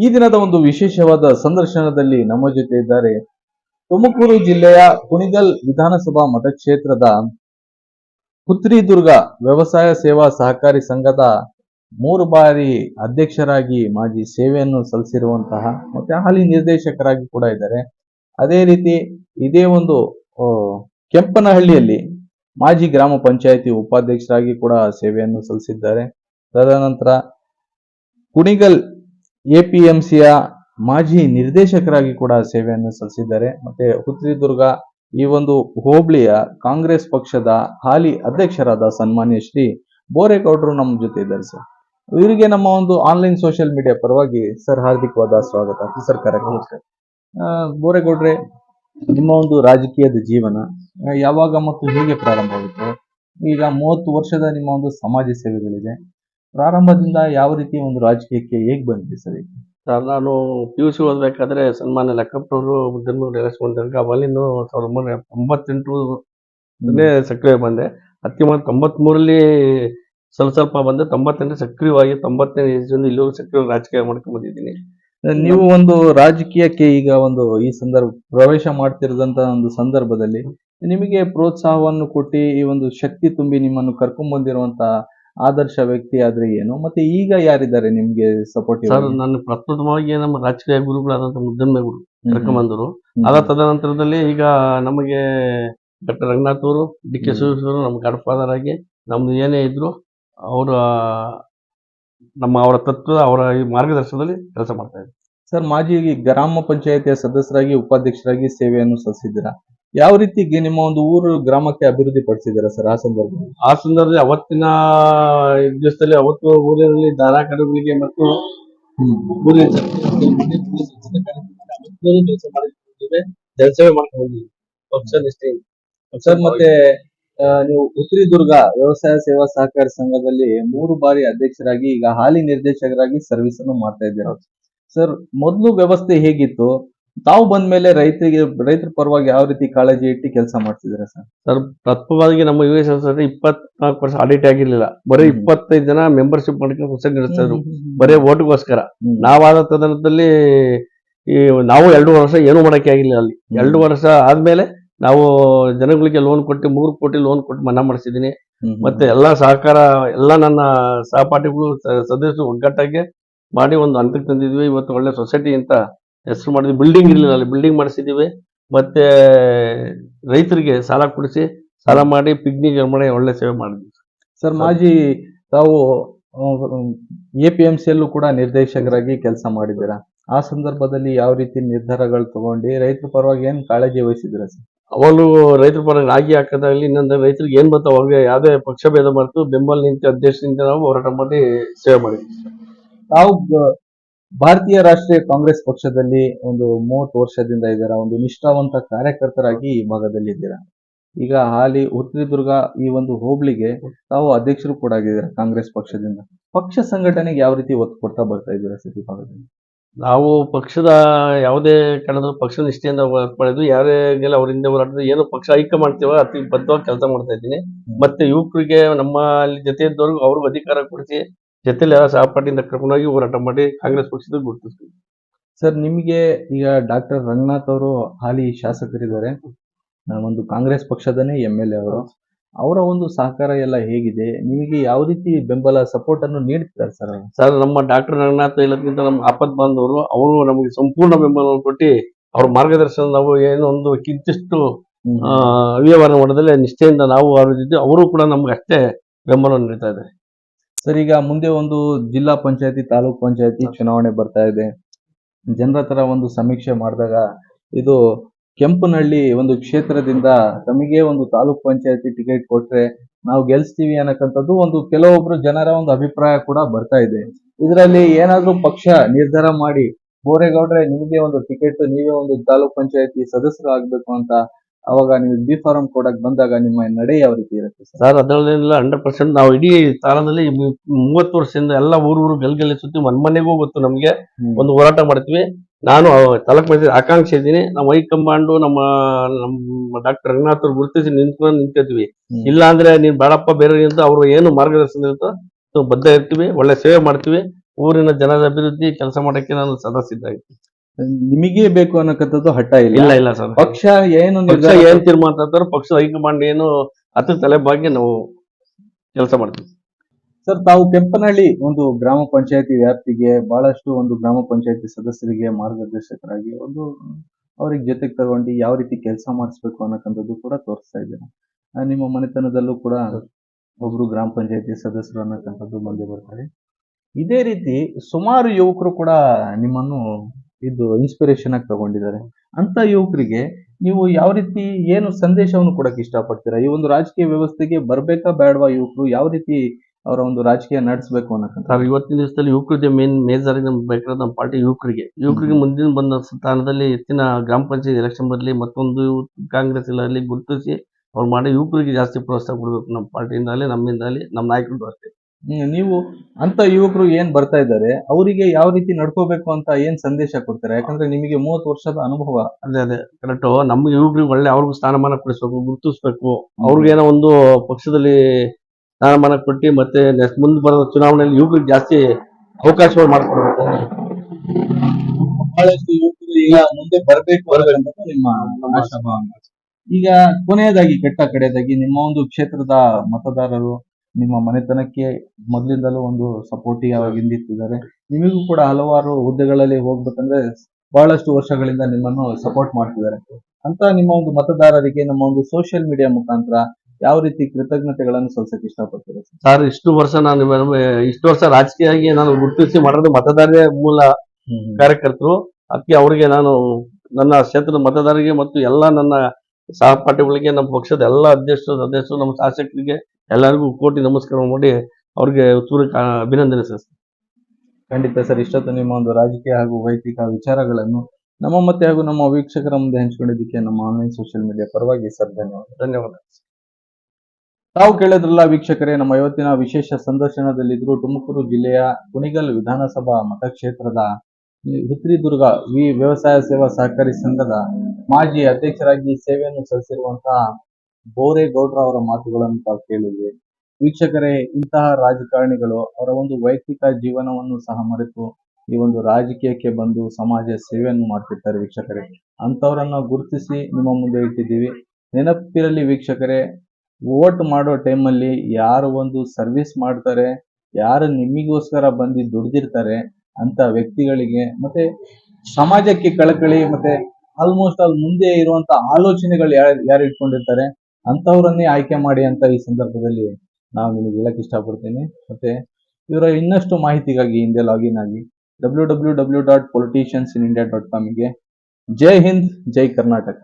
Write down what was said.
ಈ ದಿನದ ಒಂದು ವಿಶೇಷವಾದ ಸಂದರ್ಶನದಲ್ಲಿ ನಮ್ಮ ಜೊತೆ ಇದ್ದಾರೆ ತುಮಕೂರು ಜಿಲ್ಲೆಯ ಕುಣಿಗಲ್ ವಿಧಾನಸಭಾ ಮತಕ್ಷೇತ್ರದ ಪುತ್ರಿದುರ್ಗ ವ್ಯವಸಾಯ ಸೇವಾ ಸಹಕಾರಿ ಸಂಘದ ಮೂರು ಬಾರಿ ಅಧ್ಯಕ್ಷರಾಗಿ ಮಾಜಿ ಸೇವೆಯನ್ನು ಸಲ್ಲಿಸಿರುವಂತಹ ಮತ್ತೆ ಹಾಲಿ ನಿರ್ದೇಶಕರಾಗಿ ಕೂಡ ಇದ್ದಾರೆ. ಅದೇ ರೀತಿ ಇದೇ ಒಂದು ಕೆಂಪನಹಳ್ಳಿಯಲ್ಲಿ ಮಾಜಿ ಗ್ರಾಮ ಪಂಚಾಯಿತಿ ಉಪಾಧ್ಯಕ್ಷರಾಗಿ ಕೂಡ ಸೇವೆಯನ್ನು ಸಲ್ಲಿಸಿದ್ದಾರೆ. ತದನಂತರ ಕುಣಿಗಲ್ ಎಪಿಎಂಸಿಯ ಮಾಜಿ ನಿರ್ದೇಶಕರಾಗಿ ಕೂಡ ಸೇವೆಯನ್ನು ಸಲ್ಲಿಸಿದ್ದಾರೆ. ಮತ್ತೆ ಹುತ್ರಿದುರ್ಗ ಈ ಒಂದು ಹೋಬಳಿಯ ಕಾಂಗ್ರೆಸ್ ಪಕ್ಷದ ಹಾಲಿ ಅಧ್ಯಕ್ಷರಾದ ಸನ್ಮಾನ್ಯ ಶ್ರೀ ಬೋರೇಗೌಡರು ನಮ್ಮ ಜೊತೆ ಇದ್ದಾರೆ ಸರ್. ಇವರಿಗೆ ನಮ್ಮ ಒಂದು ಆನ್ಲೈನ್ ಸೋಷಿಯಲ್ ಮೀಡಿಯಾ ಪರವಾಗಿ ಸರ್ ಹಾರ್ದಿಕವಾದ ಸ್ವಾಗತ. ಸರ್ ಬೋರೇಗೌಡ್ರೆ, ನಿಮ್ಮ ಒಂದು ರಾಜಕೀಯದ ಜೀವನ ಯಾವಾಗ ಮತ್ತು ಹೇಗೆ ಪ್ರಾರಂಭವಾಯಿತು ಈಗ ಮೂವತ್ತು ವರ್ಷದ ನಿಮ್ಮ ಒಂದು ಸಮಾಜ ಸೇವೆಗಳಿದೆ. ಪ್ರಾರಂಭದಿಂದ ಯಾವ ರೀತಿ ಒಂದು ರಾಜಕೀಯಕ್ಕೆ ಹೇಗೆ ಬಂದಿದೆ ಸರ್ ಈಗ? ಸರ್ ನಾನು ಪಿ ಯು ಸಿ ಓದಬೇಕಾದ್ರೆ ಸನ್ಮಾನ್ಯ ಲಕ್ಕಪ್ಪನವರು ಮುದ್ದನೂರು ನೆಲೆಸ್ಕೊಂಡಿದ್ದಾಗ ಅವಲ್ಲಿನೂ ಸಾವಿರದ ಒಂಬೈನೂರ ತೊಂಬತ್ತೆಂಟು ಸಕ್ರಿಯ ಬಂದೆ. ಹತ್ತೊಂಬತ್ತು ತೊಂಬತ್ಮೂರಲ್ಲಿ ಸ್ವಲ್ಪ ಸ್ವಲ್ಪ ಬಂದೆ. ತೊಂಬತ್ತೆಂಟು ಸಕ್ರಿಯವಾಗಿ ತೊಂಬತ್ತನೇ ಇಸ್ವಿಯಿಂದ ಇಲ್ಲಿವರೆಗೂ ಸಕ್ರಿಯ ರಾಜಕೀಯ ಮಾಡ್ಕೊಂಡು ಬಂದಿದ್ದೀನಿ. ನೀವು ಒಂದು ರಾಜಕೀಯಕ್ಕೆ ಈಗ ಒಂದು ಈ ಸಂದರ್ಭ ಪ್ರವೇಶ ಮಾಡ್ತಿರೋದಂತ ಒಂದು ಸಂದರ್ಭದಲ್ಲಿ ನಿಮಗೆ ಪ್ರೋತ್ಸಾಹವನ್ನು ಕೊಟ್ಟು ಈ ಒಂದು ಶಕ್ತಿ ತುಂಬಿ ನಿಮ್ಮನ್ನು ಕರ್ಕೊಂಡ್ ಬಂದಿರುವಂತ ಆದರ್ಶ ವ್ಯಕ್ತಿ ಆದ್ರೆ ಏನು? ಮತ್ತೆ ಈಗ ಯಾರಿದ್ದಾರೆ ನಿಮ್ಗೆ ಸಪೋರ್ಟಿವ್ ಸರ್ ನನ್ನ ಪ್ರಪ್ರಥಮವಾಗಿ ನಮ್ಮ ರಾಜಕೀಯ ಗುರುಗಳಾದಂಥ ಕರ್ಕೊಂಡ್ ಬಂದರು ಅದ ತದನಂತರದಲ್ಲಿ ಈಗ ನಮಗೆ ಡಾಕ್ಟರ್ ರಂಗನಾಥ್ ಅವರು ಡಿ ಕೆ ಸುರೇಶ್ ಸುರೇಶ್ ನಮ್ಮ ಗಾಡ್ ಫಾದರ್ ಆಗಿ ನಮ್ದು ಏನೇ ಇದ್ರು ಅವರ ನಮ್ಮ ಅವರ ತತ್ವ ಅವರ ಈ ಮಾರ್ಗದರ್ಶನದಲ್ಲಿ ಕೆಲಸ ಮಾಡ್ತಾ ಇದ್ದಾರೆ ಸರ್ ಮಾಜಿ ಗ್ರಾಮ ಪಂಚಾಯತಿಯ ಸದಸ್ಯರಾಗಿ ಉಪಾಧ್ಯಕ್ಷರಾಗಿ ಸೇವೆಯನ್ನು ಸಲ್ಲಿಸಿದ್ದೀರಾ? ಯಾವ ರೀತಿ ನಿಮ್ಮ ಒಂದು ಊರು ಗ್ರಾಮಕ್ಕೆ ಅಭಿವೃದ್ಧಿ ಪಡಿಸಿದ್ದೀರಾ ಸರ್ ಆ ಸಂದರ್ಭದಲ್ಲಿ? ಆ ಸಂದರ್ಭದಲ್ಲಿ ಅವತ್ತಿನ ದಿವಸದಲ್ಲಿ ಅವತ್ತು ಊರಿನಲ್ಲಿ ದಾನ ಕಡುಗಳಿಗೆ ಮತ್ತು ಊರಿನ ಕೆಲಸ ಮಾಡಿದ್ದೇವೆ ಜನಸೇವೆ ಪಕ್ಷ ಸರ್ ಮತ್ತೆ ನೀವು ಉತ್ತರಿ ದುರ್ಗ ವ್ಯವಸಾಯ ಸೇವಾ ಸಹಕಾರಿ ಸಂಘದಲ್ಲಿ ಮೂರು ಬಾರಿ ಅಧ್ಯಕ್ಷರಾಗಿ ಈಗ ಹಾಲಿ ನಿರ್ದೇಶಕರಾಗಿ ಸರ್ವಿಸ್ ಅನ್ನು ಮಾಡ್ತಾ ಇದ್ದೀರಾ? ಸರ್ ಮೊದಲು ವ್ಯವಸ್ಥೆ ಹೇಗಿತ್ತು? ತಾವು ಬಂದ ಮೇಲೆ ರೈತರಿಗೆ ರೈತರ ಪರವಾಗಿ ಯಾವ ರೀತಿ ಕಾಳಜಿ ಇಟ್ಟು ಕೆಲಸ ಮಾಡ್ತಿದ್ದೀರಾ ಸರ್ ಸರ್ ಪ್ರಥಮವಾಗಿ ನಮ್ಮ ಯು ಎಸ್ ಎಸ್ ಇಪ್ಪತ್ನಾಲ್ಕು ವರ್ಷ ಆಡಿಟ್ ಆಗಿರ್ಲಿಲ್ಲ ಬರೀ. ಇಪ್ಪತ್ತೈದು ಜನ ಮೆಂಬರ್ಶಿಪ್ ಮಾಡ್ಕೊಂಡು ಹೊಸ ನಡೆಸಿದ್ರು ಇದ್ರು. ಬರೀ ಓಟ್ಗೋಸ್ಕರ. ನಾವಾದ ತದನದಲ್ಲಿ ಈ ನಾವು ಎರಡು ವರ್ಷ ಏನು ಮಾಡಕ್ಕೆ ಆಗಿಲ್ಲ ಅಲ್ಲಿ. ಎರಡು ವರ್ಷ ಆದ್ಮೇಲೆ ನಾವು ಜನಗಳಿಗೆ ಲೋನ್ ಕೊಟ್ಟು ಮೂರು ಕೋಟಿ ಲೋನ್ ಕೊಟ್ಟು ಮನ್ನಾ ಮಾಡಿಸಿದ್ದೀನಿ ಮತ್ತೆ ಎಲ್ಲಾ ಸಹಕಾರ ಎಲ್ಲ ನನ್ನ ಸಹಪಾಠಿಗಳು ಸದಸ್ಯರು ಒಗ್ಗಟ್ಟಾಗಿ ಮಾಡಿ ಒಂದು ಹಂತಕ್ಕೆ ತಂದಿದ್ವಿ ಇವತ್ತು ಒಳ್ಳೆ ಸೊಸೈಟಿ ಅಂತ ಹೆಸರು ಮಾಡಿದ್ವಿ. ಬಿಲ್ಡಿಂಗ್ ಇರಲಿಲ್ಲ ಅಲ್ಲಿ. ಬಿಲ್ಡಿಂಗ್ ಮಾಡಿಸಿದೀವಿ. ಮತ್ತೆ ರೈತರಿಗೆ ಸಾಲ ಕೊಡಿಸಿ ಸಾಲ ಮಾಡಿ ಪಿಗ್ನಿ ಮಾಡಿ ಒಳ್ಳೆ ಸೇವೆ ಮಾಡಿದ್ವಿ. ಸರ್ ಮಾಜಿ ತಾವು ಎ ಪಿ ಎಂ ಸಿಯಲ್ಲೂ ಕೂಡ ನಿರ್ದೇಶಕರಾಗಿ ಕೆಲಸ ಮಾಡಿದ್ದೀರಾ? ಆ ಸಂದರ್ಭದಲ್ಲಿ ಯಾವ ರೀತಿ ನಿರ್ಧಾರಗಳು ತಗೊಂಡು ರೈತರ ಪರವಾಗಿ ಏನು ಕಾಳಜಿ ವಹಿಸಿದ್ದೀರಾ ಸರ್ ಅವನು ರೈತರ ಪರವಾಗಿ ರಾಗಿ ಹಾಕೋದಾಗ್ಲಿ ಇನ್ನೊಂದು ರೈತರಿಗೆ ಏನ್ ಬರ್ತಾವ ಅವ್ರಿಗೆ ಯಾವುದೇ ಪಕ್ಷ ಭೇದ ಮಾಡ್ತು ಬೆಂಬಲ ನಿಂತು ಅಧ್ಯಕ್ಷರಿಂದ ನಾವು ಹೋರಾಟ ಮಾಡಿ ಸೇವೆ ಮಾಡಿದ್ವಿ. ತಾವು ಭಾರತೀಯ ರಾಷ್ಟ್ರೀಯ ಕಾಂಗ್ರೆಸ್ ಪಕ್ಷದಲ್ಲಿ ಒಂದು ಮೂವತ್ತು ವರ್ಷದಿಂದ ಇದ್ದೀರಾ? ಒಂದು ನಿಷ್ಠಾವಂತ ಕಾರ್ಯಕರ್ತರಾಗಿ ಈ ಭಾಗದಲ್ಲಿ ಇದ್ದೀರಾ? ಈಗ ಹಾಲಿ ಉತ್ತರದುರ್ಗ ಈ ಒಂದು ಹೋಬಳಿಗೆ ತಾವು ಅಧ್ಯಕ್ಷರು ಕೂಡ ಆಗಿದ್ದೀರಾ ಕಾಂಗ್ರೆಸ್ ಪಕ್ಷದಿಂದ? ಪಕ್ಷ ಸಂಘಟನೆಗೆ ಯಾವ ರೀತಿ ಒತ್ತು ಕೊಡ್ತಾ ಬರ್ತಾ ಇದ್ದೀರಾ ಸರ್ ಈ ಭಾಗದಲ್ಲಿ? ನಾವು ಪಕ್ಷದ ಯಾವುದೇ ಕಾರಣದ ಪಕ್ಷ ನಿಷ್ಠೆಯಿಂದ ಮಾಡಿದ್ರು ಯಾರೇ ಗೆಲ್ಲ ಅವರಿಂದ ಹೋರಾಟದ ಏನು ಪಕ್ಷ ಐಕ್ಯ ಮಾಡ್ತೀವೋ ಅತಿ ಬದ್ಧವಾಗಿ ಕೆಲಸ ಮಾಡ್ತಾ ಇದ್ದೀನಿ. ಮತ್ತೆ ಯುವಕರಿಗೆ ನಮ್ಮ ಅಲ್ಲಿ ಜೊತೆ ಇದ್ದವ್ರಿಗೂ ಅವ್ರಿಗೆ ಅಧಿಕಾರ ಕೊಡಿಸಿ ಜೊತೆಲಿ ಎಲ್ಲ ಪಾರ್ಟಿಯಿಂದ ಕರ್ಕೊಂಡೋಗಿ ಹೋರಾಟ ಮಾಡಿ ಕಾಂಗ್ರೆಸ್ ಪಕ್ಷದ ಗುರುತಿಸ್ತೀವಿ ಸರ್ ನಿಮಗೆ ಈಗ ಡಾಕ್ಟರ್ ರಂಗನಾಥ್ ಅವರು ಹಾಲಿ ಶಾಸಕರಿದ್ದಾರೆ. ಒಂದು ಕಾಂಗ್ರೆಸ್ ಪಕ್ಷದನೇ ಎಂ ಎಲ್ ಎ ಅವರು. ಅವರ ಒಂದು ಸಹಕಾರ ಎಲ್ಲ ಹೇಗಿದೆ? ನಿಮಗೆ ಯಾವ ರೀತಿ ಬೆಂಬಲ ಸಪೋರ್ಟ್ ಅನ್ನು ನೀಡ್ತಾರೆ ಸರ್ ಸರ್ ನಮ್ಮ ಡಾಕ್ಟರ್ ರಂಗನಾಥ್ ಇಲ್ಲದಕ್ಕಿಂತ ನಮ್ಮ ಆಪತ್ ಬಾಂಧವರು ಅವರು ನಮಗೆ ಸಂಪೂರ್ಣ ಬೆಂಬಲವನ್ನು ಕೊಟ್ಟು ಅವ್ರ ಮಾರ್ಗದರ್ಶನ ನಾವು ಏನೋ ಒಂದು ಕಿಂಚಿಷ್ಟು ಆ, ಅವ್ಯವಹಾರ ಮಾಡೋದ್ರಲ್ಲಿ ನಿಷ್ಠೆಯಿಂದ ನಾವು ಅವರಿದ್ದು ಅವರು ಕೂಡ ನಮ್ಗೆ ಅಷ್ಟೇ ಬೆಂಬಲವನ್ನು ನೀಡ್ತಾ ಇದ್ದಾರೆ. ಸರ್, ಈಗ ಮುಂದೆ ಒಂದು ಜಿಲ್ಲಾ ಪಂಚಾಯತಿ, ತಾಲೂಕ್ ಪಂಚಾಯತಿ ಚುನಾವಣೆ ಬರ್ತಾ ಇದೆ. ಜನರ ತರ ಒಂದು ಸಮೀಕ್ಷೆ ಮಾಡಿದಾಗ ಇದು ಕೆಂಪನಹಳ್ಳಿ ಒಂದು ಕ್ಷೇತ್ರದಿಂದ ತಮಗೆ ಒಂದು ತಾಲೂಕ್ ಪಂಚಾಯತಿ ಟಿಕೆಟ್ ಕೊಟ್ರೆ ನಾವು ಗೆಲ್ಸ್ತೀವಿ ಅನ್ನಕ್ಕಂಥದ್ದು ಒಂದು ಕೆಲವೊಬ್ರು ಜನರ ಒಂದು ಅಭಿಪ್ರಾಯ ಕೂಡ ಬರ್ತಾ ಇದೆ. ಇದರಲ್ಲಿ ಏನಾದ್ರೂ ಪಕ್ಷ ನಿರ್ಧಾರ ಮಾಡಿ, ಬೋರೇಗೌಡ್ರೆ ನಿಮಗೆ ಒಂದು ಟಿಕೆಟ್, ನೀವೇ ಒಂದು ತಾಲೂಕ್ ಪಂಚಾಯತಿ ಸದಸ್ಯರು ಆಗ್ಬೇಕು ಅಂತ ಅವಾಗ ನೀವು ಡಿ ಫಾರಂ ಕೊಡಕ್ ಬಂದಾಗ ನಿಮ್ಮ ನಡೆ ಯಾವ ರೀತಿ ಇರುತ್ತೆ ಸರ್? ಸರ್ ಅದರಲ್ಲೆಲ್ಲ ಹಂಡ್ರೆಡ್ ಪರ್ಸೆಂಟ್ ನಾವು ಇಡೀ ತಾಲದಲ್ಲಿ ಮೂವತ್ತು ವರ್ಷದಿಂದ ಎಲ್ಲ ಊರು ಊರು ಗಲ್ಗಲ್ಲಿ ಸುತ್ತಿ ಮನ್ಮನೆಗೂ ಗೊತ್ತು ನಮ್ಗೆ ಒಂದು ಹೋರಾಟ ಮಾಡ್ತೀವಿ. ನಾನು ತಾಲೂಕ್ ಮೈಸೂರು ಆಕಾಂಕ್ಷೆ ಇದ್ದೀನಿ. ನಮ್ಮ ಹೈಕಮಾಂಡು ನಮ್ಮ ನಮ್ಮ ಡಾಕ್ಟರ್ ರಂಗನಾಥ್ ಅವ್ರು ಗುರುತಿಸಿ ನಿಂತ್ಕೊಂಡು ನಿಂತಿರ್ತೀವಿ ಹ್ಮ್. ಇಲ್ಲ ಅಂದ್ರೆ ನೀನ್ ಬೇಡಪ್ಪ ಬೇರೆ ಅಂತ ಅವ್ರು ಏನು ಮಾರ್ಗದರ್ಶನ ಇರುತ್ತೋ ಬದ್ಧ ಇರ್ತೀವಿ ಒಳ್ಳೆ ಸೇವೆ ಮಾಡ್ತೀವಿ. ಊರಿನ ಜನರ ಅಭಿವೃದ್ಧಿ ಕೆಲಸ ಮಾಡಕ್ಕೆ ನಾನು ಸದಾ ಸಿದ್ಧ ಇದ್ದೀನಿ ನಿಮಗೆ ಬೇಕು ಅನ್ನಕಂಥದ್ದು ಹಠ ಇಲ್ಲ. ಇಲ್ಲ ಇಲ್ಲ ಸರ್. ಪಕ್ಷ ಏನು ಪಕ್ಷ ನಿರ್ಧಾರ ಏನ್ ತೀರ್ಮಾನ ತರ್ತಾರೋ ಪಕ್ಷದ ಹೈಕಮಾಂಡ್ ಏನು ಅದ್ರ ತಲೆ ಬಗ್ಗೆ ನಾವು ಕೆಲಸ ಮಾಡ್ತೀವಿ. ಸರ್ ತಾವು ಕೆಂಪನಹಳ್ಳಿ ಒಂದು ಗ್ರಾಮ ಪಂಚಾಯತಿ ವ್ಯಾಪ್ತಿಗೆ ಬಹಳಷ್ಟು ಒಂದು ಗ್ರಾಮ ಪಂಚಾಯತಿ ಸದಸ್ಯರಿಗೆ ಮಾರ್ಗದರ್ಶಕರಾಗಿ ಒಂದು ಅವ್ರಿಗೆ ಜೊತೆಗೆ ತಗೊಂಡು ಯಾವ ರೀತಿ ಕೆಲಸ ಮಾಡಿಸ್ಬೇಕು ಅನ್ನಕಂಥದ್ದು ಕೂಡ ತೋರಿಸ್ತಾ ಇದ್ದಾರೆ ಆ, ನಿಮ್ಮ ಮನೆತನದಲ್ಲೂ ಕೂಡ ಒಬ್ರು ಗ್ರಾಮ ಪಂಚಾಯತಿ ಸದಸ್ಯರು ಅನ್ನಕಂಥದ್ದು ಬಂದೇ ಬರ್ತಾರೆ. ಇದೇ ರೀತಿ ಸುಮಾರು ಯುವಕರು ಕೂಡ ನಿಮ್ಮನ್ನು ಇದು ಇನ್ಸ್ಪಿರೇಷನ್ ಆಗಿ ತಗೊಂಡಿದ್ದಾರೆ. ಅಂತ ಯುವಕರಿಗೆ ನೀವು ಯಾವ ರೀತಿ ಏನು ಸಂದೇಶವನ್ನು ಕೊಡಕ್ಕೆ ಇಷ್ಟಪಡ್ತೀರಾ? ಈ ಒಂದು ರಾಜಕೀಯ ವ್ಯವಸ್ಥೆಗೆ ಬರ್ಬೇಕಾ ಬೇಡವಾ ಯುವಕರು? ಯಾವ ರೀತಿ ಅವರ ಒಂದು ರಾಜಕೀಯ ನಡೆಸಬೇಕು ಅನ್ನೋಕ್ಕಂಥ ಸರ್ ಇವತ್ತಿನ ದಿವಸದಲ್ಲಿ ಯುವಕರಿಗೆ ಮೇನ್ ಮೇಜರ್ ಆಗಿ ನಮ್ಗೆ ಬೇಕಾದ ನಮ್ಮ ಪಾರ್ಟಿ ಯುವಕರಿಗೆ. ಯುವಕರಿಗೆ ಮುಂದಿನ ಬಂದ ಸ್ಥಾನದಲ್ಲಿ ಹೆಚ್ಚಿನ ಗ್ರಾಮ ಪಂಚಾಯತ್ ಎಲೆಕ್ಷನ್ ಬರಲಿ ಮತ್ತೊಂದು ಕಾಂಗ್ರೆಸ್ ಇರಲಿ ಗುರುತಿಸಿ ಅವ್ರು ಮಾಡಿ ಯುವಕರಿಗೆ ಜಾಸ್ತಿ ಪ್ರೋತ್ಸಾಹ ಕೊಡಬೇಕು ನಮ್ಮ ಪಾರ್ಟಿಯಿಂದಲೇ ನಮ್ಮಿಂದಲೇ ನಮ್ಮ ನಾಯಕರು ಅಷ್ಟೇ. ನೀವು ಅಂತ ಯುವಕರು ಏನ್ ಬರ್ತಾ ಇದ್ದಾರೆ ಅವರಿಗೆ ಯಾವ ರೀತಿ ನಡ್ಕೋಬೇಕು ಅಂತ ಏನ್ ಸಂದೇಶ ಕೊಡ್ತಾರೆ? ಯಾಕಂದ್ರೆ ನಿಮಗೆ ಮೂವತ್ತು ವರ್ಷದ ಅನುಭವ. ಅದೇ ಅದೇ ಕರೆಕ್ಟ್ ನಮ್ಮ ಯುವಕರಿಗೆ ಒಳ್ಳೆ ಅವ್ರಿಗೂ ಸ್ಥಾನಮಾನ ಕೊಡಿಸ್ಬೇಕು ಗುರುತಿಸ್ಬೇಕು. ಅವ್ರಿಗೇನೋ ಒಂದು ಪಕ್ಷದಲ್ಲಿ ಸ್ಥಾನಮಾನ ಕೊಟ್ಟು ಮತ್ತೆ ನೆಕ್ಸ್ಟ್ ಮುಂದೆ ಬರೋ ಚುನಾವಣೆಯಲ್ಲಿ ಯುವಕರಿಗೆ ಜಾಸ್ತಿ ಅವಕಾಶಗಳು ಮಾಡ್ಕೊಡ್ಬೇಕು. ಬಹಳಷ್ಟು ಯುವಕರು ಈಗ ಮುಂದೆ ಬರಬೇಕು ಅನ್ನೋದು ನಿಮ್ಮ ಆಶಾಭಾವನೆ. ಈಗ ಕೊನೆಯದಾಗಿ ಕೆಟ್ಟ ಕಡೆಯದಾಗಿ ನಿಮ್ಮ ಒಂದು ಕ್ಷೇತ್ರದ ಮತದಾರರು ನಿಮ್ಮ ಮನೆತನಕ್ಕೆ ಮೊದಲಿಂದಲೂ ಒಂದು ಸಪೋರ್ಟಿವ್ ಆಗಿ ನಿಂತಿದ್ದಾರೆ ನಿಮಗೂ ಕೂಡ ಹಲವಾರು ಹುದ್ದೆಗಳಲ್ಲಿ ಹೋಗ್ಬೇಕಂದ್ರೆ ಬಹಳಷ್ಟು ವರ್ಷಗಳಿಂದ ನಿಮ್ಮನ್ನು ಸಪೋರ್ಟ್ ಮಾಡ್ತಿದ್ದಾರೆ. ಅಂತ ನಿಮ್ಮ ಒಂದು ಮತದಾರರಿಗೆ ನಮ್ಮ ಒಂದು ಸೋಷಿಯಲ್ ಮೀಡಿಯಾ ಮುಖಾಂತರ ಯಾವ ರೀತಿ ಕೃತಜ್ಞತೆಗಳನ್ನು ಸಲ್ಲಿಸಕ್ಕೆ ಇಷ್ಟಪಡ್ತೀರಾ ಸರ್? ಸರ್ ಇಷ್ಟು ವರ್ಷ ನಾನು ಇಷ್ಟು ವರ್ಷ ರಾಜಕೀಯವಾಗಿ ನಾನು ಗುರುತಿಸಿ ಮಾಡೋದು ಮತದಾರರೇ ಮೂಲ ಕಾರ್ಯಕರ್ತರು. ಅದಕ್ಕೆ ಅವರಿಗೆ ನಾನು ನನ್ನ ಕ್ಷೇತ್ರದ ಮತದಾರರಿಗೆ ಮತ್ತು ಎಲ್ಲ ನನ್ನ ಸಹಪಾಠಿಗಳಿಗೆ ನಮ್ಮ ಪಕ್ಷದ ಎಲ್ಲ ಅಧ್ಯಕ್ಷರು ಸದಸ್ಯರು ನಮ್ಮ ಶಾಸಕರಿಗೆ ಎಲ್ಲರಿಗೂ ಕೋಟಿ ನಮಸ್ಕಾರ ಮಾಡಿ ಅವ್ರಿಗೆ ಸೂರ್ಯ ಅಭಿನಂದನೆ ಸಲ್ಲಿಸ್ತೀನಿ ಖಂಡಿತ ಸರ್ ಇಷ್ಟೊತ್ತು ನಿಮ್ಮ ಒಂದು ರಾಜಕೀಯ ಹಾಗೂ ವೈಯಕ್ತಿಕ ವಿಚಾರಗಳನ್ನು ನಮ್ಮ ಮತ್ತೆ ಹಾಗೂ ನಮ್ಮ ವೀಕ್ಷಕರ ಮುಂದೆ ಹಂಚಿಕೊಂಡಿದ್ದಕ್ಕೆ ನಮ್ಮ ಆನ್ಲೈನ್ ಸೋಷಿಯಲ್ ಮೀಡಿಯಾ ಪರವಾಗಿ ಸರ್ ಧನ್ಯವಾದ. ಧನ್ಯವಾದ. ತಾವು ಕೇಳಿದ್ರಲ್ಲ ವೀಕ್ಷಕರೇ ನಮ್ಮ ಇವತ್ತಿನ ವಿಶೇಷ ಸಂದರ್ಶನದಲ್ಲಿದ್ದರು ತುಮಕೂರು ಜಿಲ್ಲೆಯ ಕುಣಿಗಲ್ ವಿಧಾನಸಭಾ ಮತಕ್ಷೇತ್ರದ ಹುತ್ರಿದುರ್ಗ ವಿ ವ್ಯವಸಾಯ ಸೇವಾ ಸಹಕಾರಿ ಸಂಘದ ಮಾಜಿ ಅಧ್ಯಕ್ಷರಾಗಿ ಸೇವೆಯನ್ನು ಸಲ್ಲಿಸಿರುವಂತಹ ಬೋರೇಗೌಡ್ರ ಅವರ ಮಾತುಗಳನ್ನು ತಾವು ಕೇಳಿದ್ವಿ. ವೀಕ್ಷಕರೇ, ಇಂತಹ ರಾಜಕಾರಣಿಗಳು ಅವರ ಒಂದು ವೈಯಕ್ತಿಕ ಜೀವನವನ್ನು ಸಹ ಮರೆತು ಈ ಒಂದು ರಾಜಕೀಯಕ್ಕೆ ಬಂದು ಸಮಾಜ ಸೇವೆಯನ್ನು ಮಾಡ್ತಿರ್ತಾರೆ ವೀಕ್ಷಕರೇ. ಅಂತವರನ್ನ ಗುರುತಿಸಿ ನಿಮ್ಮ ಮುಂದೆ ಇಟ್ಟಿದ್ದೀವಿ. ನೆನಪಿರಲಿ ವೀಕ್ಷಕರೇ, ವೋಟ್ ಮಾಡೋ ಟೈಮಲ್ಲಿ ಯಾರು ಒಂದು ಸರ್ವಿಸ್ ಮಾಡ್ತಾರೆ, ಯಾರು ನಿಮಗೋಸ್ಕರ ಬಂದು ದುಡ್ದಿರ್ತಾರೆ ಅಂತ ವ್ಯಕ್ತಿಗಳಿಗೆ ಮತ್ತೆ ಸಮಾಜಕ್ಕೆ ಕಳಕಳಿ ಮತ್ತೆ ಆಲ್ಮೋಸ್ಟ್ ಅಲ್ಲಿ ಮುಂದೆ ಇರುವಂತ ಆಲೋಚನೆಗಳು ಯಾರು ಇಟ್ಕೊಂಡಿರ್ತಾರೆ ಅಂತವರನ್ನೇ ಆಯ್ಕೆ ಮಾಡಿ ಅಂತ ಈ ಸಂದರ್ಭದಲ್ಲಿ ನಾವು ನಿಮಗೆ ಹೇಳಕ್ ಇಷ್ಟಪಡ್ತೀನಿ. ಮತ್ತೆ ಇವರ ಇನ್ನಷ್ಟು ಮಾಹಿತಿಗಾಗಿ ಹಿಂದೆ ಲಾಗಿನ್ ಆಗಿ W W W dot politicians in India dot ಕಾಮ್ಗೆ ಜೈ ಹಿಂದ್, ಜೈ ಕರ್ನಾಟಕ.